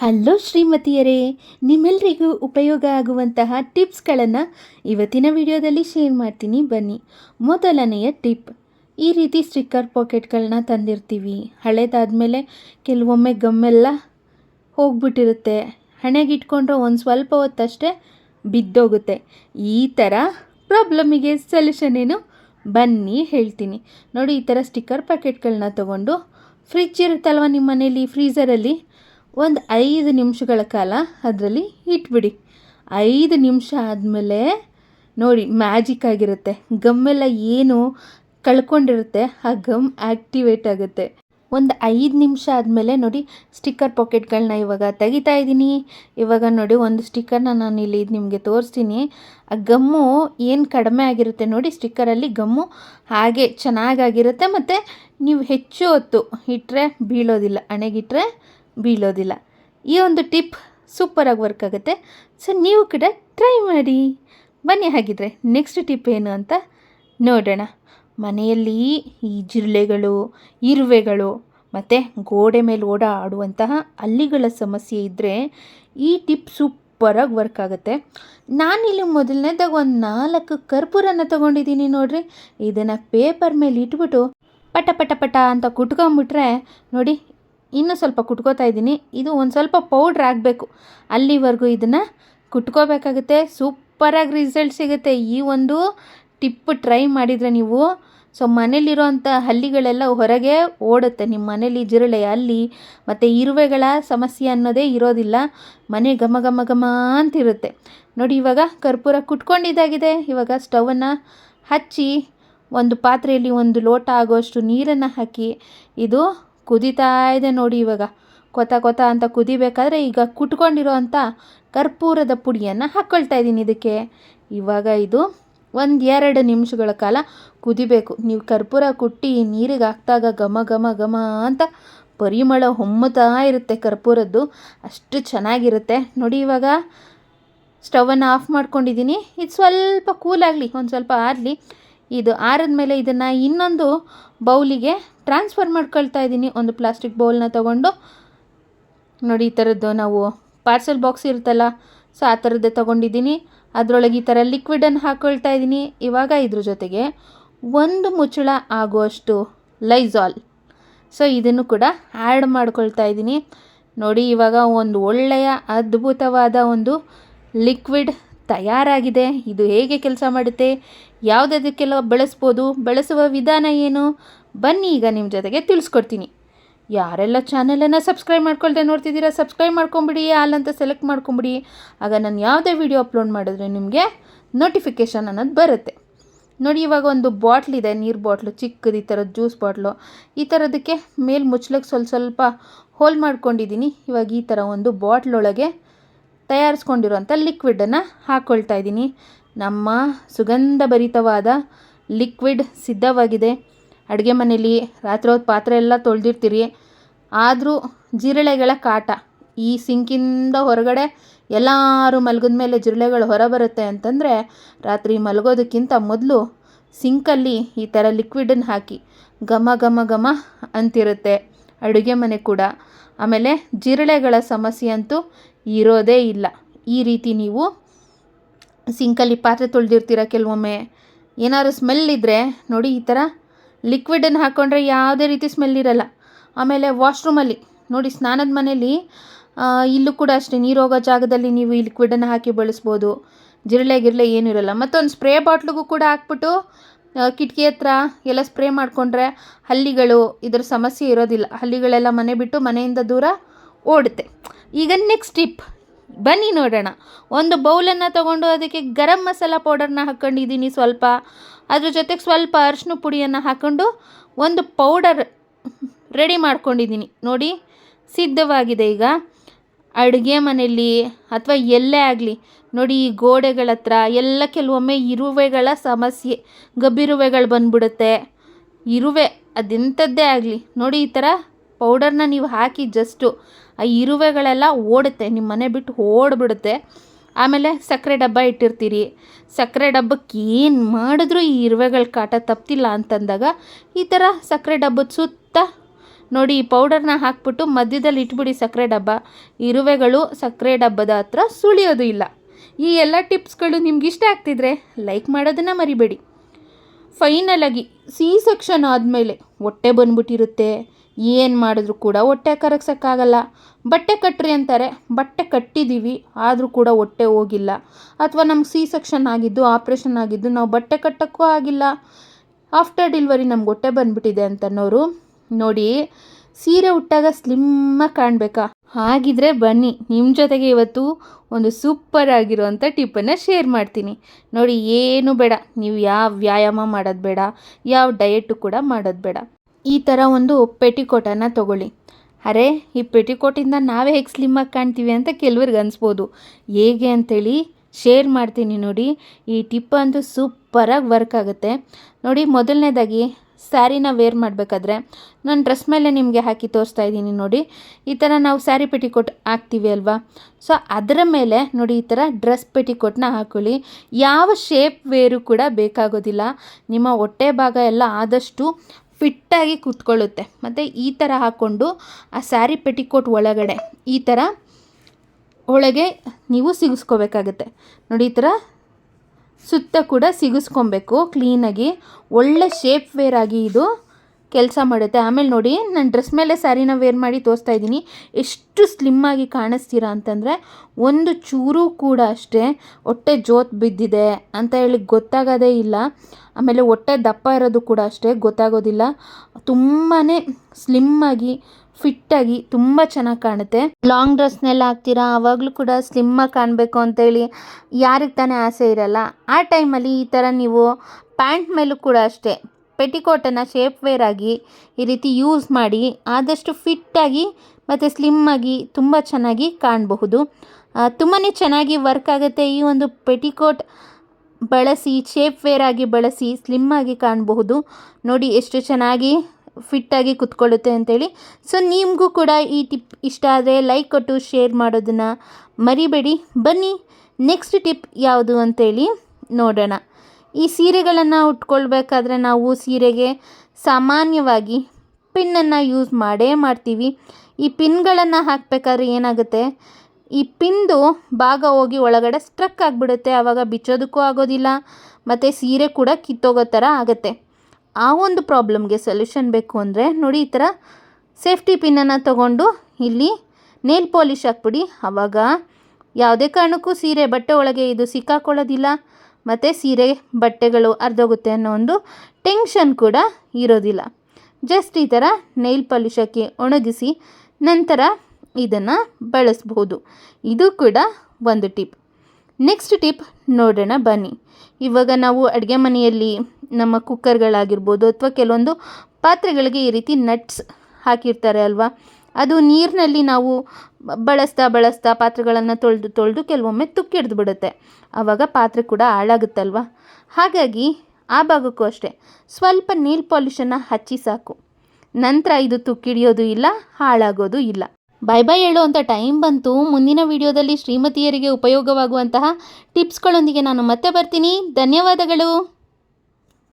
Hello ಶ್ರೀಮತಿಯರೇ ನಿಮ್ಮೆಲ್ಲರಿಗೂ ಉಪಯೋಗ ಆಗುವಂತಹ ಟಿಪ್ಸ್ಗಳನ್ನು ಇವತ್ತಿನ ವಿಡಿಯೋದಲ್ಲಿ ಶೇರ್ ಮಾಡ್ತೀನಿ. ಬನ್ನಿ, ಮೊದಲನೆಯ ಟಿಪ್. ಈ ರೀತಿ ಸ್ಟಿಕ್ಕರ್ ಪಾಕೆಟ್ಗಳನ್ನ ತಂದಿರ್ತೀವಿ. ಹಳೇದಾದಮೇಲೆ ಕೆಲವೊಮ್ಮೆ ಗಮ್ಮೆಲ್ಲ ಹೋಗ್ಬಿಟ್ಟಿರುತ್ತೆ. ಹಣೆಗೆ ಇಟ್ಕೊಂಡ್ರೆ ಒಂದು ಸ್ವಲ್ಪ ಹೊತ್ತಷ್ಟೇ ಬಿದ್ದೋಗುತ್ತೆ. ಈ ಥರ ಪ್ರಾಬ್ಲಮಿಗೆ ಸೊಲ್ಯೂಷನ್ ಏನು? ಬನ್ನಿ ಹೇಳ್ತೀನಿ. ನೋಡಿ, ಈ ಥರ ಸ್ಟಿಕ್ಕರ್ ಪ್ಯಾಕೆಟ್ಗಳನ್ನ ತೊಗೊಂಡು ಫ್ರಿಜ್ ಇರುತ್ತಲ್ವ ನಿಮ್ಮ ಮನೇಲಿ ಫ್ರೀಝರಲ್ಲಿ ಒಂದು ಐದು ನಿಮಿಷಗಳ ಕಾಲ ಅದರಲ್ಲಿ ಇಟ್ಬಿಡಿ. ಐದು ನಿಮಿಷ ಆದಮೇಲೆ ನೋಡಿ ಮ್ಯಾಜಿಕ್ ಆಗಿರುತ್ತೆ. ಗಮ್ಮೆಲ್ಲ ಏನು ಕಳ್ಕೊಂಡಿರುತ್ತೆ, ಆ ಗಮ್ ಆ್ಯಕ್ಟಿವೇಟ್ ಆಗುತ್ತೆ. ಒಂದು ಐದು ನಿಮಿಷ ಆದಮೇಲೆ ನೋಡಿ ಸ್ಟಿಕ್ಕರ್ ಪಾಕೆಟ್ಗಳನ್ನ ಇವಾಗ ತೆಗಿತಾ ಇದ್ದೀನಿ. ಇವಾಗ ನೋಡಿ ಒಂದು ಸ್ಟಿಕ್ಕರ್ನ ನಾನು ಇಲ್ಲಿ ನಿಮಗೆ ತೋರಿಸ್ತೀನಿ. ಆ ಗಮ್ಮು ಏನು ಕಡಿಮೆ ಆಗಿರುತ್ತೆ ನೋಡಿ ಸ್ಟಿಕ್ಕರಲ್ಲಿ ಗಮ್ಮು ಹಾಗೆ ಚೆನ್ನಾಗಾಗಿರುತ್ತೆ. ಮತ್ತು ನೀವು ಹೆಚ್ಚು ಹೊತ್ತು ಇಟ್ಟರೆ ಬೀಳೋದಿಲ್ಲ ಹಣೆಗಿಟ್ರೆ ಬೀಳೋದಿಲ್ಲ. ಈ ಒಂದು ಟಿಪ್ ಸೂಪರಾಗಿ ವರ್ಕ್ ಆಗುತ್ತೆ. ಸೊ, ನೀವು ಕೂಡ ಟ್ರೈ ಮಾಡಿ. ಬನ್ನಿ, ಹಾಗಿದ್ರೆ ನೆಕ್ಸ್ಟ್ ಟಿಪ್ ಏನು ಅಂತ ನೋಡೋಣ. ಮನೆಯಲ್ಲಿ ಈ ಜಿರಳೆಗಳು, ಇರುವೆಗಳು ಮತ್ತು ಗೋಡೆ ಮೇಲೆ ಓಡಾಡುವಂತಹ ಹಲ್ಲಿಗಳ ಸಮಸ್ಯೆ ಇದ್ದರೆ ಈ ಟಿಪ್ ಸೂಪರಾಗಿ ವರ್ಕ್ ಆಗುತ್ತೆ. ನಾನಿಲ್ಲಿ ಮೊದಲನೇದಾಗ ಒಂದು ನಾಲ್ಕು ಕರ್ಪೂರನ ತೊಗೊಂಡಿದ್ದೀನಿ ನೋಡಿರಿ. ಇದನ್ನು ಪೇಪರ್ ಮೇಲೆ ಇಟ್ಬಿಟ್ಟು ಪಟ ಪಟ ಪಟ ಅಂತ ಕುಟ್ಕೊಂಬಿಟ್ರೆ ನೋಡಿ ಇನ್ನೂ ಸ್ವಲ್ಪ ಕುಟ್ಕೋತಾ ಇದ್ದೀನಿ. ಇದು ಒಂದು ಸ್ವಲ್ಪ ಪೌಡ್ರ್ ಆಗಬೇಕು ಅಲ್ಲಿವರೆಗೂ ಇದನ್ನು ಕುಟ್ಕೋಬೇಕಾಗುತ್ತೆ. ಸೂಪರಾಗಿ ರಿಸಲ್ಟ್ ಸಿಗುತ್ತೆ. ಈ ಒಂದು ಟಿಪ್ ಟ್ರೈ ಮಾಡಿದರೆ ನೀವು ಸೊ ಮನೇಲಿರೋವಂಥ ಹಲ್ಲಿಗಳೆಲ್ಲ ಹೊರಗೆ ಓಡುತ್ತೆ. ನಿಮ್ಮ ಮನೇಲಿ ಜಿರಳೆ, ಅಲ್ಲಿ ಮತ್ತು ಇರುವೆಗಳ ಸಮಸ್ಯೆ ಅನ್ನೋದೇ ಇರೋದಿಲ್ಲ. ಮನೆ ಘಮ ಘಮ ಘಮ ಅಂತಿರುತ್ತೆ. ನೋಡಿ, ಇವಾಗ ಕರ್ಪೂರ ಕುಟ್ಕೊಂಡಿದ್ದಾಗಿದೆ. ಇವಾಗ ಸ್ಟವನ್ನು ಹಚ್ಚಿ ಒಂದು ಪಾತ್ರೆಯಲ್ಲಿ ಒಂದು ಲೋಟ ಆಗೋಷ್ಟು ನೀರನ್ನು ಹಾಕಿ ಇದು ಕುದೀತಾ ಇದೆ ನೋಡಿ ಇವಾಗ. ಕೊತ ಕೊತ ಅಂತ ಕುದಿಬೇಕಾದ್ರೆ ಈಗ ಕುಟ್ಕೊಂಡಿರೋ ಅಂಥ ಕರ್ಪೂರದ ಪುಡಿಯನ್ನು ಹಾಕ್ಕೊಳ್ತಾ ಇದ್ದೀನಿ ಇದಕ್ಕೆ. ಇವಾಗ ಇದು ಒಂದು ಎರಡು ನಿಮಿಷಗಳ ಕಾಲ ಕುದಿಬೇಕು. ನೀವು ಕರ್ಪೂರ ಕುಟ್ಟಿ ನೀರಿಗೆ ಹಾಕ್ದಾಗ ಘಮ ಘಮ ಘಮ ಅಂತ ಪರಿಮಳ ಹೊಮ್ಮತಾ ಇರುತ್ತೆ ಕರ್ಪೂರದ್ದು. ಅಷ್ಟು ಚೆನ್ನಾಗಿರುತ್ತೆ. ನೋಡಿ ಇವಾಗ ಸ್ಟವನ್ನು ಆಫ್ ಮಾಡ್ಕೊಂಡಿದ್ದೀನಿ. ಇದು ಸ್ವಲ್ಪ ಕೂಲಾಗಲಿ ಒಂದು ಸ್ವಲ್ಪ ಆರಲಿ ಇದು ಆರಿದ ಮೇಲೆ ಇದನ್ನು ಇನ್ನೊಂದು ಬೌಲಿಗೆ ಟ್ರಾನ್ಸ್ಫರ್ ಮಾಡ್ಕೊಳ್ತಾ ಇದ್ದೀನಿ. ಒಂದು ಪ್ಲಾಸ್ಟಿಕ್ ಬೌಲ್ನ ತೊಗೊಂಡು. ನೋಡಿ, ಈ ಥರದ್ದು ನಾವು ಪಾರ್ಸೆಲ್ ಬಾಕ್ಸ್ ಇರುತ್ತಲ್ಲ, ಸೊ ಆ ಥರದ್ದೇ ತೊಗೊಂಡಿದ್ದೀನಿ. ಅದರೊಳಗೆ ಈ ಥರ ಲಿಕ್ವಿಡನ್ನು ಹಾಕ್ಕೊಳ್ತಾ ಇದ್ದೀನಿ. ಇವಾಗ ಇದ್ರ ಜೊತೆಗೆ ಒಂದು ಮುಚ್ಚಳ ಆಗುವಷ್ಟು ಲೈಝಾಲ್ ಸೊ ಇದನ್ನು ಕೂಡ ಆ್ಯಡ್ ಮಾಡ್ಕೊಳ್ತಾ ಇದ್ದೀನಿ. ನೋಡಿ, ಇವಾಗ ಒಂದು ಒಳ್ಳೆಯ ಅದ್ಭುತವಾದ ಒಂದು ಲಿಕ್ವಿಡ್ ತಯಾರಾಗಿದೆ. ಇದು ಹೇಗೆ ಕೆಲಸ ಮಾಡುತ್ತೆ? ಯಾವುದಕ್ಕೆಲ್ಲ ಬಳಸ್ಬೋದು? ಬಳಸುವ ವಿಧಾನ ಏನು? ಬನ್ನಿ, ಈಗ ನಿಮ್ಮ ಜೊತೆಗೆ ತಿಳಿಸ್ಕೊಡ್ತೀನಿ. ಯಾರೆಲ್ಲ ಚಾನಲನ್ನು ಸಬ್ಸ್ಕ್ರೈಬ್ ಮಾಡ್ಕೊಳ್ದೆ ನೋಡ್ತಿದ್ದೀರಾ, ಸಬ್ಸ್ಕ್ರೈಬ್ ಮಾಡ್ಕೊಂಬಿಡಿ, ಆಲ್ ಅಂತ ಸೆಲೆಕ್ಟ್ ಮಾಡ್ಕೊಂಬಿಡಿ. ಆಗ ನಾನು ಯಾವುದೇ ವಿಡಿಯೋ ಅಪ್ಲೋಡ್ ಮಾಡಿದ್ರೆ ನಿಮಗೆ ನೋಟಿಫಿಕೇಷನ್ ಅನ್ನೋದು ಬರುತ್ತೆ. ನೋಡಿ, ಇವಾಗ ಒಂದು ಬಾಟ್ಲಿದೆ ನೀರು ಬಾಟ್ಲು, ಚಿಕ್ಕದು ಈ ಥರದ್ದು ಜ್ಯೂಸ್ ಬಾಟ್ಲು. ಈ ಥರದಕ್ಕೆ ಮೇಲೆ ಮುಚ್ಚಲಿಕ್ಕೆ ಸ್ವಲ್ಪ ಸ್ವಲ್ಪ ಹೋಲ್ ಮಾಡ್ಕೊಂಡಿದ್ದೀನಿ. ಇವಾಗ ಈ ಥರ ಒಂದು ಬಾಟ್ಲೊಳಗೆ ತಯಾರಿಸ್ಕೊಂಡಿರೋಂಥ ಲಿಕ್ವಿಡನ್ನು ಹಾಕ್ಕೊಳ್ತಾ ಇದ್ದೀನಿ. ನಮ್ಮ ಸುಗಂಧಭರಿತವಾದ ಲಿಕ್ವಿಡ್ ಸಿದ್ಧವಾಗಿದೆ. ಅಡುಗೆ ಮನೇಲಿ, ರಾತ್ರಿ ಹೊತ್ತು ಪಾತ್ರೆ ಎಲ್ಲ ತೊಳೆದಿರ್ತೀರಿ. ಆದರೂ ಜಿರಳೆಗಳ ಕಾಟ, ಈ ಸಿಂಕಿಂದ ಹೊರಗಡೆ ಎಲ್ಲರೂ ಮಲಗಿದ ಮೇಲೆ ಜಿರಳೆಗಳು ಹೊರ ಬರುತ್ತೆ ಅಂತಂದರೆ ರಾತ್ರಿ ಮಲಗೋದಕ್ಕಿಂತ ಮೊದಲು ಸಿಂಕಲ್ಲಿ ಈ ಥರ ಲಿಕ್ವಿಡನ್ನು ಹಾಕಿ ಘಮ ಘಮ ಘಮ ಅಂತಿರುತ್ತೆ ಅಡುಗೆ ಮನೆ ಕೂಡ. ಆಮೇಲೆ ಜಿರಳೆಗಳ ಸಮಸ್ಯೆ ಅಂತೂ ಇರೋದೇ ಇಲ್ಲ. ಈ ರೀತಿ ನೀವು ಸಿಂಕಲ್ಲಿ ಪಾತ್ರೆ ತೊಳೆದಿರ್ತೀರ ಕೆಲವೊಮ್ಮೆ. ಏನಾದ್ರು ಸ್ಮೆಲ್ ಇದ್ದರೆ ನೋಡಿ ಈ ಥರ ಲಿಕ್ವಿಡನ್ನು ಹಾಕ್ಕೊಂಡ್ರೆ ಯಾವುದೇ ರೀತಿ ಸ್ಮೆಲ್ ಇರಲ್ಲ. ಆಮೇಲೆ ವಾಶ್ರೂಮಲ್ಲಿ ನೋಡಿ ಸ್ನಾನದ ಮನೇಲಿ ಇಲ್ಲೂ ಕೂಡ ಅಷ್ಟೇ ನೀರು ಹೋಗೋ ಜಾಗದಲ್ಲಿ ನೀವು ಈ ಲಿಕ್ವಿಡನ್ನು ಹಾಕಿ ಬಳಸ್ಬೋದು. ಜಿರಳೆ ಗಿರಳೆ ಏನೂ ಇರಲ್ಲ. ಮತ್ತೊಂದು ಸ್ಪ್ರೇ ಬಾಟ್ಲಿಗೂ ಕೂಡ ಹಾಕ್ಬಿಟ್ಟು ಕಿಟಕಿ ಹತ್ರ ಎಲ್ಲ ಸ್ಪ್ರೇ ಮಾಡಿಕೊಂಡ್ರೆ ಹಲ್ಲಿಗಳು, ಇದರ ಸಮಸ್ಯೆ ಇರೋದಿಲ್ಲ. ಹಲ್ಲಿಗಳೆಲ್ಲ ಮನೆ ಬಿಟ್ಟು ಮನೆಯಿಂದ ದೂರ ಓಡುತ್ತೆ. ಈಗ ನೆಕ್ಸ್ಟ್ ಟಿಪ್ ಬನ್ನಿ ನೋಡೋಣ. ಒಂದು ಬೌಲನ್ನು ತಗೊಂಡು ಅದಕ್ಕೆ ಗರಂ ಮಸಾಲ ಪೌಡರ್ನ ಹಾಕ್ಕೊಂಡಿದ್ದೀನಿ ಸ್ವಲ್ಪ. ಅದ್ರ ಜೊತೆಗೆ ಸ್ವಲ್ಪ ಅರಿಶಿನ ಪುಡಿಯನ್ನು ಹಾಕ್ಕೊಂಡು ಒಂದು ಪೌಡರ್ ರೆಡಿ ಮಾಡ್ಕೊಂಡಿದ್ದೀನಿ. ನೋಡಿ, ಸಿದ್ಧವಾಗಿದೆ ಈಗ. ಅಡುಗೆ ಮನೆಯಲ್ಲಿ ಅಥವಾ ಎಲ್ಲೇ ಆಗಲಿ, ನೋಡಿ ಈ ಗೋಡೆಗಳ ಹತ್ರ ಎಲ್ಲ ಕೆಲವೊಮ್ಮೆ ಇರುವೆಗಳ ಸಮಸ್ಯೆ, ಗಬ್ಬಿರುವೆಗಳು ಬಂದ್ಬಿಡುತ್ತೆ. ಇರುವೆ ಅದೆಂಥದ್ದೇ ಆಗಲಿ. ನೋಡಿ, ಈ ಥರ ಪೌಡರ್ನ ನೀವು ಹಾಕಿ ಜಸ್ಟು ಆ ಇರುವೆಗಳೆಲ್ಲ ಓಡುತ್ತೆ, ನಿಮ್ಮ ಮನೆ ಬಿಟ್ಟು ಓಡ್ಬಿಡುತ್ತೆ. ಆಮೇಲೆ ಸಕ್ಕರೆ ಡಬ್ಬ ಇಟ್ಟಿರ್ತೀರಿ. ಸಕ್ಕರೆ ಡಬ್ಬಕ್ಕೆ ಏನು ಮಾಡಿದ್ರೂ ಈ ಇರುವೆಗಳ ಕಾಟ ತಪ್ತಿಲ್ಲ ಅಂತಂದಾಗ ಈ ಥರ ಸಕ್ಕರೆ ಡಬ್ಬದ ಸುತ್ತ ನೋಡಿ ಈ ಪೌಡರ್ನ ಹಾಕ್ಬಿಟ್ಟು ಮಧ್ಯದಲ್ಲಿ ಇಟ್ಬಿಡಿ ಸಕ್ಕರೆ ಡಬ್ಬ. ಇರುವೆಗಳು ಸಕ್ಕರೆ ಡಬ್ಬದ ಹತ್ರ ಸುಳಿಯೋದು ಇಲ್ಲ. ಈ ಎಲ್ಲ ಟಿಪ್ಸ್ಗಳು ನಿಮ್ಗೆ ಇಷ್ಟ ಆಗ್ತಿದ್ರೆ ಲೈಕ್ ಮಾಡೋದನ್ನು ಮರಿಬೇಡಿ. ಫೈನಲಾಗಿ ಸಿ ಸೆಕ್ಷನ್ ಆದಮೇಲೆ ಹೊಟ್ಟೆ ಬಂದ್ಬಿಟ್ಟಿರುತ್ತೆ. ಏನು ಮಾಡಿದ್ರು ಕೂಡ ಹೊಟ್ಟೆ ಕರಗ್ಸೋಕ್ಕಾಗಲ್ಲ. ಬಟ್ಟೆ ಕಟ್ಟ್ರಿ ಅಂತಾರೆ. ಬಟ್ಟೆ ಕಟ್ಟಿದ್ದೀವಿ ಆದರೂ ಕೂಡ ಹೊಟ್ಟೆ ಹೋಗಿಲ್ಲ. ಅಥವಾ ನಮ್ಗೆ ಸಿ ಸೆಕ್ಷನ್ ಆಗಿದ್ದು, ಆಪ್ರೇಷನ್ ಆಗಿದ್ದು, ನಾವು ಬಟ್ಟೆ ಕಟ್ಟೋಕ್ಕೂ ಆಗಿಲ್ಲ. ಆಫ್ಟರ್ ಡಿಲ್ವರಿ ನಮ್ಗೆ ಹೊಟ್ಟೆ ಬಂದ್ಬಿಟ್ಟಿದೆ ಅಂತನೋರು ನೋಡಿ, ಸೀರೆ ಉಟ್ಟಾಗ ಸ್ಲಿಮ್ಮಾಗಿ ಕಾಣಬೇಕಾ? ಹಾಗಿದ್ರೆ ಬನ್ನಿ ನಿಮ್ಮ ಜೊತೆಗೆ ಇವತ್ತು ಒಂದು ಸೂಪರ್ ಆಗಿರುವಂಥ ಟಿಪ್ಪನ್ನು ಶೇರ್ ಮಾಡ್ತೀನಿ. ನೋಡಿ, ಏನು ಬೇಡ. ನೀವು ಯಾವ ವ್ಯಾಯಾಮ ಮಾಡೋದು ಬೇಡ, ಯಾವ ಡಯೆಟು ಕೂಡ ಮಾಡೋದು ಬೇಡ. ಈ ಥರ ಒಂದು ಪೆಟಿಕೋಟನ್ನು ತಗೊಳ್ಳಿ. ಅರೆ, ಈ ಪೆಟಿಕೋಟಿಂದ ನಾವೇ ಹೇಗೆ ಸ್ಲಿಮ್ಮಾಗಿ ಕಾಣ್ತೀವಿ ಅಂತ ಕೆಲವ್ರಿಗೆ ಅನಿಸ್ಬೋದು. ಹೇಗೆ ಅಂಥೇಳಿ ಶೇರ್ ಮಾಡ್ತೀನಿ ನೋಡಿ. ಈ ಟಿಪ್ ಅಂತೂ ಸೂಪರಾಗಿ ವರ್ಕ್ ಆಗುತ್ತೆ. ನೋಡಿ, ಮೊದಲನೇದಾಗಿ ಸ್ಯಾರಿನ ವೇರ್ ಮಾಡಬೇಕಾದ್ರೆ ನಾನು ಡ್ರೆಸ್ ಮೇಲೆ ನಿಮಗೆ ಹಾಕಿ ತೋರಿಸ್ತಾ ಇದ್ದೀನಿ ನೋಡಿ. ಈ ಥರ ನಾವು ಸ್ಯಾರಿ ಪೆಟಿಕೋಟ್ ಹಾಕ್ತೀವಿ ಅಲ್ವಾ? ಸೊ, ಅದರ ಮೇಲೆ ನೋಡಿ ಈ ಥರ ಡ್ರೆಸ್ ಪೆಟಿಕೋಟ್ನ ಹಾಕೊಳ್ಳಿ. ಯಾವ ಶೇಪ್ ವೇರು ಕೂಡ ಬೇಕಾಗೋದಿಲ್ಲ. ನಿಮ್ಮ ಹೊಟ್ಟೆ ಭಾಗ ಎಲ್ಲ ಆದಷ್ಟು ಫಿಟ್ಟಾಗಿ ಕೂತ್ಕೊಳ್ಳುತ್ತೆ. ಮತ್ತು ಈ ಥರ ಹಾಕ್ಕೊಂಡು ಆ ಸ್ಯಾರಿ ಪೆಟಿಕೋಟ್ ಒಳಗಡೆ ಈ ಥರ ಒಳಗೆ ನೀವು ಸಿಗಿಸ್ಕೋಬೇಕಾಗತ್ತೆ. ನೋಡಿ ಈ ಥರ ಸುತ್ತ ಕೂಡ ಸಿಗಿಸ್ಕೊಬೇಕು. ಕ್ಲೀನಾಗಿ ಒಳ್ಳೆ ಶೇಪ್ ವೇರ್ ಆಗಿ ಇದು ಕೆಲಸ ಮಾಡುತ್ತೆ. ಆಮೇಲೆ ನೋಡಿ, ನಾನು ಡ್ರೆಸ್ ಮೇಲೆ ಸ್ಯಾರಿನ ವೇರ್ ಮಾಡಿ ತೋರಿಸ್ತಾ ಇದ್ದೀನಿ. ಎಷ್ಟು ಸ್ಲಿಮ್ಮಾಗಿ ಕಾಣಿಸ್ತೀರಾ ಅಂತಂದರೆ, ಒಂದು ಚೂರು ಕೂಡ ಅಷ್ಟೇ ಹೊಟ್ಟೆ ಜೋತ್ ಬಿದ್ದಿದೆ ಅಂತ ಹೇಳಿ ಗೊತ್ತಾಗೋದೇ ಇಲ್ಲ. ಆಮೇಲೆ ಹೊಟ್ಟೆ ದಪ್ಪ ಇರೋದು ಕೂಡ ಅಷ್ಟೇ ಗೊತ್ತಾಗೋದಿಲ್ಲ. ತುಂಬಾ ಸ್ಲಿಮ್ಮಾಗಿ ಫಿಟ್ಟಾಗಿ ತುಂಬ ಚೆನ್ನಾಗಿ ಕಾಣುತ್ತೆ. ಲಾಂಗ್ ಡ್ರೆಸ್ನೆಲ್ಲ ಹಾಕ್ತೀರಾ? ಆವಾಗಲೂ ಕೂಡ ಸ್ಲಿಮ್ಮಾಗಿ ಕಾಣಬೇಕು ಅಂತೇಳಿ ಯಾರಿಗೆ ತಾನೇ ಆಸೆ ಇರಲ್ಲ. ಆ ಟೈಮಲ್ಲಿ ಈ ಥರ ನೀವು ಪ್ಯಾಂಟ್ ಮೇಲೂ ಕೂಡ ಅಷ್ಟೇ ಪೆಟಿಕೋಟನ್ನು ಶೇಪ್ ವೇರ್ ಆಗಿ ಈ ರೀತಿ ಯೂಸ್ ಮಾಡಿ ಆದಷ್ಟು ಫಿಟ್ಟಾಗಿ ಮತ್ತು ಸ್ಲಿಮ್ಮಾಗಿ ತುಂಬ ಚೆನ್ನಾಗಿ ಕಾಣಬಹುದು. ತುಂಬಾ ಚೆನ್ನಾಗಿ ವರ್ಕ್ ಆಗುತ್ತೆ ಈ ಒಂದು ಪೆಟಿಕೋಟ್ ಬಳಸಿ ಶೇಪ್ ವೇರ್ ಆಗಿ ಬಳಸಿ, ಸ್ಲಿಮ್ಮಾಗಿ ಕಾಣಬಹುದು. ನೋಡಿ ಎಷ್ಟು ಚೆನ್ನಾಗಿ ಫಿಟ್ಟಾಗಿ ಕುತ್ಕೊಳ್ಳುತ್ತೆ ಅಂತೇಳಿ. ಸೊ, ನಿಮಗೂ ಕೂಡ ಈ ಟಿಪ್ ಇಷ್ಟ ಆದರೆ ಲೈಕ್ ಕೊಟ್ಟು, ಶೇರ್ ಮಾಡೋದನ್ನು ಮರಿಬೇಡಿ. ಬನ್ನಿ, ನೆಕ್ಸ್ಟ್ ಟಿಪ್ ಯಾವುದು ಅಂತೇಳಿ ನೋಡೋಣ. ಈ ಸೀರೆಗಳನ್ನು ಉಟ್ಕೊಳ್ಬೇಕಾದ್ರೆ ನಾವು ಸೀರೆಗೆ ಸಾಮಾನ್ಯವಾಗಿ ಪಿನ್ನನ್ನು ಯೂಸ್ ಮಾಡೇ ಮಾಡ್ತೀವಿ. ಈ ಪಿನ್ಗಳನ್ನು ಹಾಕಬೇಕಾದ್ರೆ ಏನಾಗುತ್ತೆ? ಈ ಪಿನ್ದು ಭಾಗ ಹೋಗಿ ಒಳಗಡೆ ಸ್ಟ್ರಕ್ ಆಗಿಬಿಡುತ್ತೆ. ಆವಾಗ ಬಿಚ್ಚೋದಕ್ಕೂ ಆಗೋದಿಲ್ಲ. ಮತ್ತು ಸೀರೆ ಕೂಡ ಕಿತ್ತೋಗೋ ಥರ ಆಗುತ್ತೆ. ಆ ಒಂದು ಪ್ರಾಬ್ಲಮ್ಗೆ ಸೊಲ್ಯೂಷನ್ ಬೇಕು ಅಂದರೆ ನೋಡಿ ಈ ಥರ ಸೇಫ್ಟಿ ಪಿನ್ನನ್ನು ತಗೊಂಡು ಇಲ್ಲಿ ನೇಲ್ ಪಾಲಿಶ್ ಹಾಕ್ಬಿಡಿ. ಆವಾಗ ಯಾವುದೇ ಕಾರಣಕ್ಕೂ ಸೀರೆ ಬಟ್ಟೆ ಒಳಗೆ ಇದು ಸಿಕ್ಕಾಕೊಳ್ಳೋದಿಲ್ಲ. ಮತ್ತು ಸೀರೆ, ಬಟ್ಟೆಗಳು ಅರ್ಧೋಗುತ್ತೆ ಅನ್ನೋ ಒಂದು ಟೆನ್ಷನ್ ಕೂಡ ಇರೋದಿಲ್ಲ. ಜಸ್ಟ್ ಈ ಥರ ನೈಲ್ ಪಾಲಿಷಕ್ಕೆ ಒಣಗಿಸಿ ನಂತರ ಇದನ್ನು ಬಳಸ್ಬೋದು ಇದು ಕೂಡ ಒಂದು ಟಿಪ್. ನೆಕ್ಸ್ಟ್ ಟಿಪ್ ನೋಡೋಣ ಬನ್ನಿ. ಇವಾಗ ನಾವು ಅಡುಗೆ ಮನೆಯಲ್ಲಿ ನಮ್ಮ ಕುಕ್ಕರ್ಗಳಾಗಿರ್ಬೋದು ಅಥವಾ ಕೆಲವೊಂದು ಪಾತ್ರೆಗಳಿಗೆ ಈ ರೀತಿ ನಟ್ಸ್ ಹಾಕಿರ್ತಾರೆ ಅಲ್ವಾ? ಅದು ನೀರಿನಲ್ಲಿ ನಾವು ಬಳಸ್ತಾ ಬಳಸ್ತಾ ಪಾತ್ರೆಗಳನ್ನು ತೊಳೆದು ತೊಳೆದು ಕೆಲವೊಮ್ಮೆ ತುಕ್ಕಿಡ್ದು ಬಿಡುತ್ತೆ ಆವಾಗ ಪಾತ್ರೆ ಕೂಡ ಹಾಳಾಗುತ್ತಲ್ವ? ಹಾಗಾಗಿ ಆ ಭಾಗಕ್ಕೂ ಅಷ್ಟೇ, ಸ್ವಲ್ಪ ನೀಲ್ ಪಾಲಿಷನ್ನು ಹಚ್ಚಿ ಸಾಕು. ನಂತರ ಇದು ತುಕ್ಕಿಡಿಯೋದು ಇಲ್ಲ, ಹಾಳಾಗೋದು ಇಲ್ಲ. ಬೈ ಬೈ ಹೇಳುವಂಥ ಟೈಮ್ ಬಂತು. ಮುಂದಿನ ವಿಡಿಯೋದಲ್ಲಿ ಶ್ರೀಮತಿಯರಿಗೆ ಉಪಯೋಗವಾಗುವಂತಹ ಟಿಪ್ಸ್ಗಳೊಂದಿಗೆ ನಾನು ಮತ್ತೆ ಬರ್ತೀನಿ. ಧನ್ಯವಾದಗಳು.